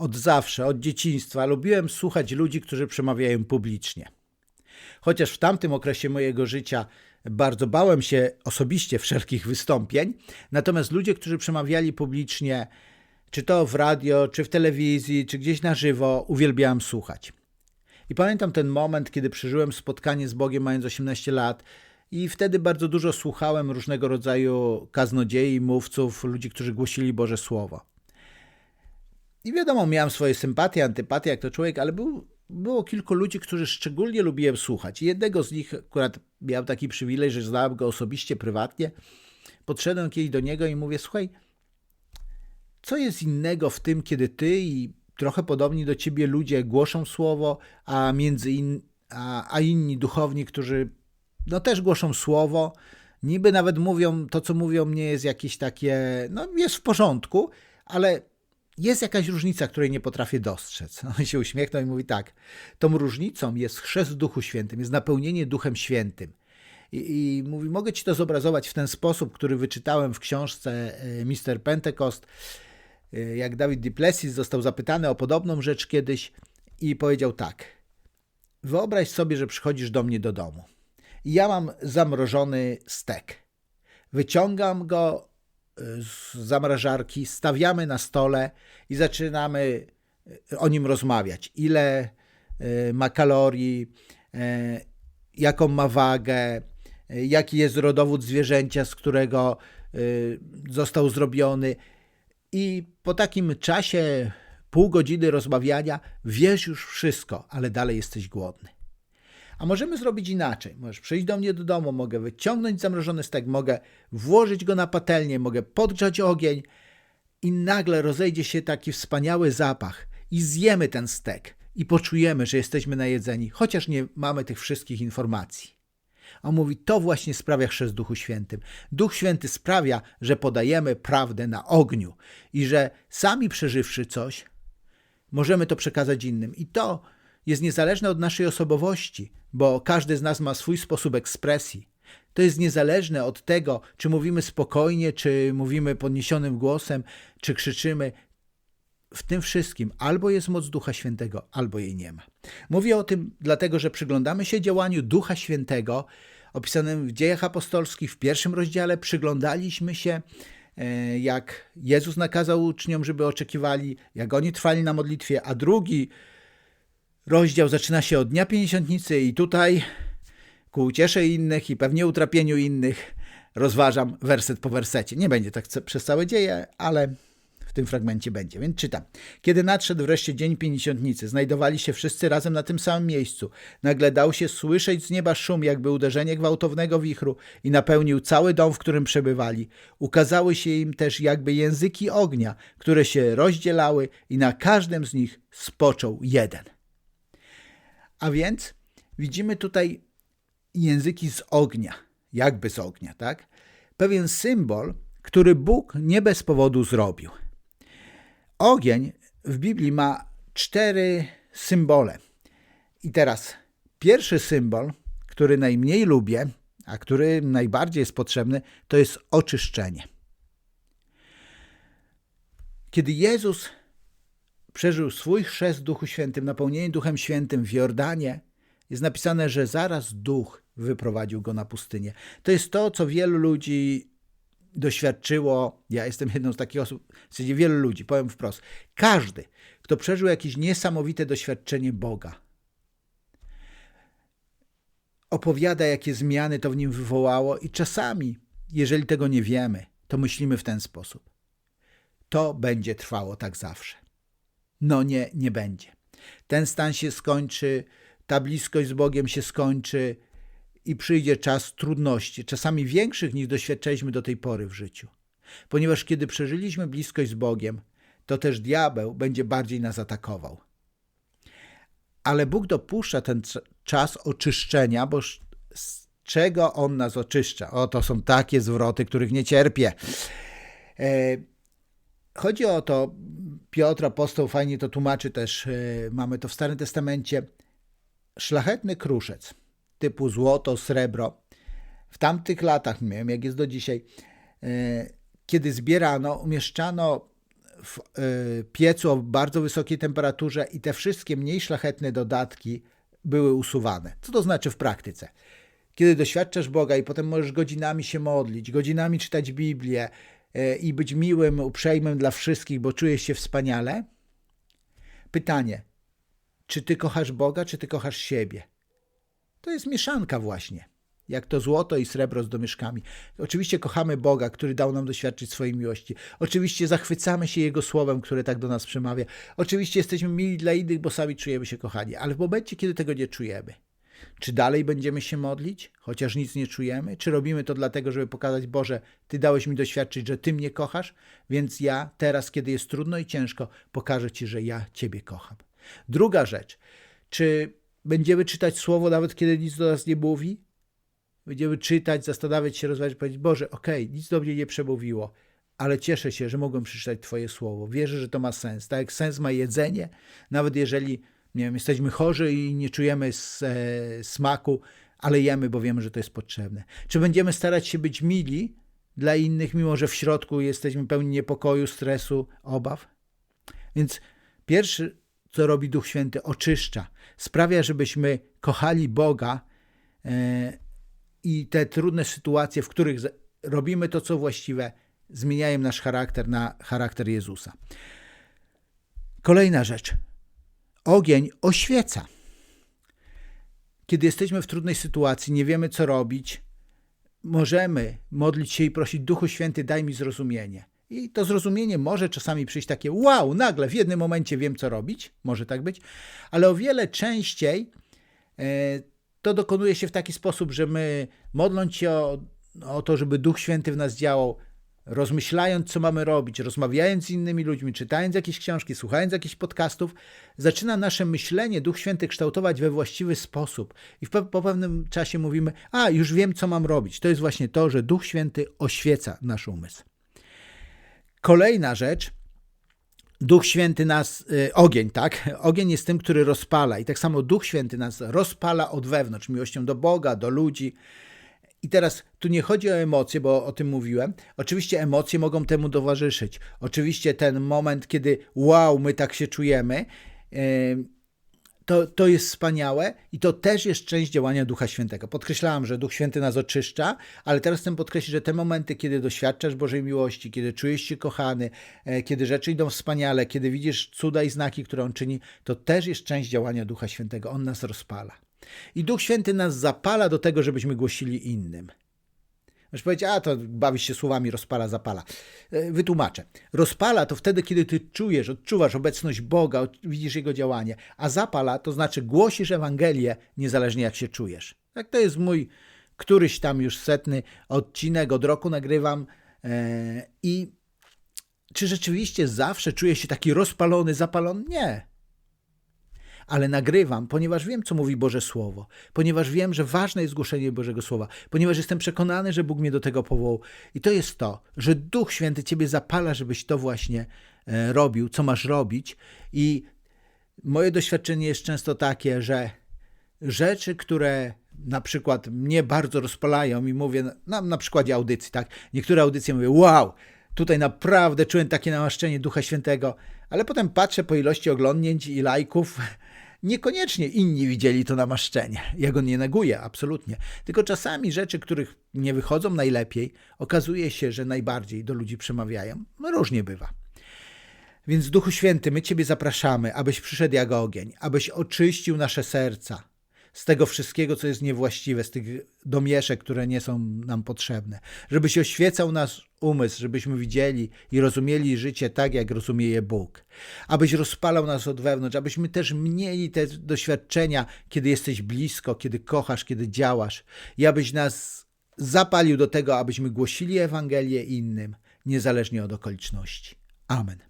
od zawsze, od dzieciństwa lubiłem słuchać ludzi, którzy przemawiają publicznie. Chociaż w tamtym okresie mojego życia bardzo bałem się osobiście wszelkich wystąpień, natomiast ludzie, którzy przemawiali publicznie, czy to w radio, czy w telewizji, czy gdzieś na żywo, uwielbiałem słuchać. I pamiętam ten moment, kiedy przeżyłem spotkanie z Bogiem mając 18 lat i wtedy bardzo dużo słuchałem różnego rodzaju kaznodziei, mówców, ludzi, którzy głosili Boże Słowo. I wiadomo, miałem swoje sympatie, antypatie jak to człowiek, ale był, było kilku ludzi, którzy szczególnie lubiłem słuchać. Jednego z nich akurat miał taki przywilej, że znałem go osobiście, prywatnie. Podszedłem kiedyś do niego i mówię, słuchaj, co jest innego w tym, kiedy ty i trochę podobni do ciebie ludzie głoszą słowo, a między in, a, a inni duchowni, którzy no też głoszą słowo, niby nawet mówią, to co mówią nie jest jakieś takie, no jest w porządku, ale jest jakaś różnica, której nie potrafię dostrzec. On się uśmiechnął i mówi tak, tą różnicą jest chrzest w Duchu Świętym, jest napełnienie Duchem Świętym. I, I, mówi, mogę ci to zobrazować w ten sposób, który wyczytałem w książce e, Mr. Pentecost, e, jak David Duplessis został zapytany o podobną rzecz kiedyś i powiedział tak, wyobraź sobie, że przychodzisz do mnie do domu i ja mam zamrożony stek. Wyciągam go z zamrażarki, stawiamy na stole i zaczynamy e, o nim rozmawiać. Ile e, ma kalorii, e, jaką ma wagę, jaki jest rodowód zwierzęcia, z którego został zrobiony. I po takim czasie, pół godziny rozmawiania, wiesz już wszystko, ale dalej jesteś głodny. A możemy zrobić inaczej. Możesz przyjść do mnie do domu, mogę wyciągnąć zamrożony stek, mogę włożyć go na patelnię, mogę podgrzać ogień i nagle rozejdzie się taki wspaniały zapach i zjemy ten stek i poczujemy, że jesteśmy najedzeni, chociaż nie mamy tych wszystkich informacji. On mówi, to właśnie sprawia chrzest Duchu Świętym. Duch Święty sprawia, że podajemy prawdę na ogniu i że sami przeżywszy coś, możemy to przekazać innym. I to jest niezależne od naszej osobowości, bo każdy z nas ma swój sposób ekspresji. To jest niezależne od tego, czy mówimy spokojnie, czy mówimy podniesionym głosem, czy krzyczymy. W tym wszystkim albo jest moc Ducha Świętego, albo jej nie ma. Mówię o tym dlatego, że przyglądamy się działaniu Ducha Świętego opisanym w Dziejach Apostolskich w pierwszym rozdziale. Przyglądaliśmy się, e, jak Jezus nakazał uczniom, żeby oczekiwali, jak oni trwali na modlitwie, a drugi Rozdział zaczyna się od Dnia Pięćdziesiątnicy i tutaj ku uciesze innych i pewnie utrapieniu innych rozważam werset po wersecie. Nie będzie tak przez całe dzieje, ale w tym fragmencie będzie. Więc czytam. Kiedy nadszedł wreszcie dzień pięćdziesiątnicy, znajdowali się wszyscy razem na tym samym miejscu. Nagle dał się słyszeć z nieba szum, jakby uderzenie gwałtownego wichru i napełnił cały dom, w którym przebywali. Ukazały się im też jakby języki ognia, które się rozdzielały i na każdym z nich spoczął jeden. A więc widzimy tutaj języki z ognia, jakby z ognia, tak? Pewien symbol, który Bóg nie bez powodu zrobił. Ogień w Biblii ma cztery symbole. I teraz pierwszy symbol, który najmniej lubię, a który najbardziej jest potrzebny, to jest oczyszczenie. Kiedy Jezus przeżył swój chrzest w Duchu Świętym, napełnienie Duchem Świętym w Jordanie, jest napisane, że zaraz Duch wyprowadził go na pustynię. To jest to, co wielu ludzi doświadczyło. Ja jestem jedną z takich osób, w zasadzie wielu ludzi, powiem wprost. Każdy, kto przeżył jakieś niesamowite doświadczenie Boga, opowiada, jakie zmiany to w nim wywołało, i czasami, jeżeli tego nie wiemy, to myślimy w ten sposób. To będzie trwało tak zawsze. No nie, nie będzie. Ten stan się skończy, ta bliskość z Bogiem się skończy i przyjdzie czas trudności, czasami większych niż doświadczaliśmy do tej pory w życiu. Ponieważ kiedy przeżyliśmy bliskość z Bogiem, to też diabeł będzie bardziej nas atakował. Ale Bóg dopuszcza ten czas oczyszczenia, bo z czego On nas oczyszcza? O, to są takie zwroty, których nie cierpię. E, chodzi o to, Piotr apostoł fajnie to tłumaczy też, e, mamy to w Starym Testamencie. Szlachetny kruszec typu złoto, srebro w tamtych latach, nie wiem jak jest do dzisiaj, e, kiedy zbierano, umieszczano w y, piecu o bardzo wysokiej temperaturze i te wszystkie mniej szlachetne dodatki były usuwane. Co to znaczy w praktyce? Kiedy doświadczasz Boga i potem możesz godzinami się modlić, godzinami czytać Biblię i być miłym, uprzejmym dla wszystkich, bo czujesz się wspaniale. Pytanie, czy ty kochasz Boga, czy ty kochasz siebie? To jest mieszanka właśnie jak to złoto i srebro z domieszkami. Oczywiście kochamy Boga, który dał nam doświadczyć swojej miłości. Oczywiście zachwycamy się Jego słowem, które tak do nas przemawia. Oczywiście jesteśmy mili dla innych, bo sami czujemy się kochani. Ale w momencie, kiedy tego nie czujemy, czy dalej będziemy się modlić, chociaż nic nie czujemy? Czy robimy to dlatego, żeby pokazać, Boże, Ty dałeś mi doświadczyć, że Ty mnie kochasz, więc ja teraz, kiedy jest trudno i ciężko, pokażę Ci, że ja Ciebie kocham. Druga rzecz, czy będziemy czytać słowo nawet kiedy nic do nas nie mówi? Będziemy czytać, zastanawiać się, rozmawiać, powiedzieć, Boże, okej, okay, nic do mnie nie przemówiło, ale cieszę się, że mogłem przeczytać Twoje słowo. Wierzę, że to ma sens. Tak jak sens ma jedzenie, nawet jeżeli nie wiem, jesteśmy chorzy i nie czujemy e, smaku, ale jemy, bo wiemy, że to jest potrzebne. Czy będziemy starać się być mili dla innych, mimo że w środku jesteśmy pełni niepokoju, stresu, obaw? Więc pierwszy, co robi Duch Święty, oczyszcza, sprawia, żebyśmy kochali Boga. E, i te trudne sytuacje, w których robimy to, co właściwe, zmieniają nasz charakter na charakter Jezusa. Kolejna rzecz. Ogień oświeca. Kiedy jesteśmy w trudnej sytuacji, nie wiemy, co robić, możemy modlić się i prosić Duchu Święty, daj mi zrozumienie. I to zrozumienie może czasami przyjść takie, wow, nagle w jednym momencie wiem, co robić, może tak być, ale o wiele częściej e, to dokonuje się w taki sposób, że my modląc się o, o to, żeby Duch Święty w nas działał, rozmyślając, co mamy robić, rozmawiając z innymi ludźmi, czytając jakieś książki, słuchając jakichś podcastów, zaczyna nasze myślenie Duch Święty kształtować we właściwy sposób. I po, po pewnym czasie mówimy: A, już wiem, co mam robić. To jest właśnie to, że Duch Święty oświeca nasz umysł. Kolejna rzecz Duch Święty nas, y, ogień, tak? Ogień jest tym, który rozpala. I tak samo Duch Święty nas rozpala od wewnątrz, miłością do Boga, do ludzi. I teraz tu nie chodzi o emocje, bo o tym mówiłem. Oczywiście emocje mogą temu towarzyszyć. Oczywiście ten moment, kiedy wow, my tak się czujemy. To, to jest wspaniałe i to też jest część działania Ducha Świętego. Podkreślałam, że Duch Święty nas oczyszcza, ale teraz chcę podkreślić, że te momenty, kiedy doświadczasz Bożej miłości, kiedy czujesz się kochany, e, kiedy rzeczy idą wspaniale, kiedy widzisz cuda i znaki, które On czyni, to też jest część działania Ducha Świętego. On nas rozpala. I Duch Święty nas zapala do tego, żebyśmy głosili innym. Możesz powiedzieć, a to bawisz się słowami rozpala, zapala. E, wytłumaczę. Rozpala to wtedy, kiedy ty czujesz, odczuwasz obecność Boga, widzisz Jego działanie, a zapala to znaczy głosisz Ewangelię niezależnie jak się czujesz. Tak to jest mój któryś tam już setny odcinek, od roku nagrywam e, i czy rzeczywiście zawsze czuję się taki rozpalony, zapalony? Nie ale nagrywam, ponieważ wiem, co mówi Boże Słowo, ponieważ wiem, że ważne jest głoszenie Bożego Słowa, ponieważ jestem przekonany, że Bóg mnie do tego powołał. I to jest to, że Duch Święty Ciebie zapala, żebyś to właśnie e, robił, co masz robić. I moje doświadczenie jest często takie, że rzeczy, które na przykład mnie bardzo rozpalają i mówię, na, na przykładzie audycji, tak? Niektóre audycje mówię, wow, tutaj naprawdę czułem takie namaszczenie Ducha Świętego, ale potem patrzę po ilości oglądnięć i lajków, Niekoniecznie inni widzieli to namaszczenie. Ja go nie neguję, absolutnie. Tylko czasami rzeczy, których nie wychodzą najlepiej, okazuje się, że najbardziej do ludzi przemawiają. No różnie bywa. Więc Duchu Święty, my Ciebie zapraszamy, abyś przyszedł jak ogień, abyś oczyścił nasze serca, z tego wszystkiego, co jest niewłaściwe, z tych domieszek, które nie są nam potrzebne. Żebyś oświecał nasz umysł, żebyśmy widzieli i rozumieli życie tak, jak rozumie je Bóg. Abyś rozpalał nas od wewnątrz, abyśmy też mieli te doświadczenia, kiedy jesteś blisko, kiedy kochasz, kiedy działasz i abyś nas zapalił do tego, abyśmy głosili Ewangelię innym, niezależnie od okoliczności. Amen.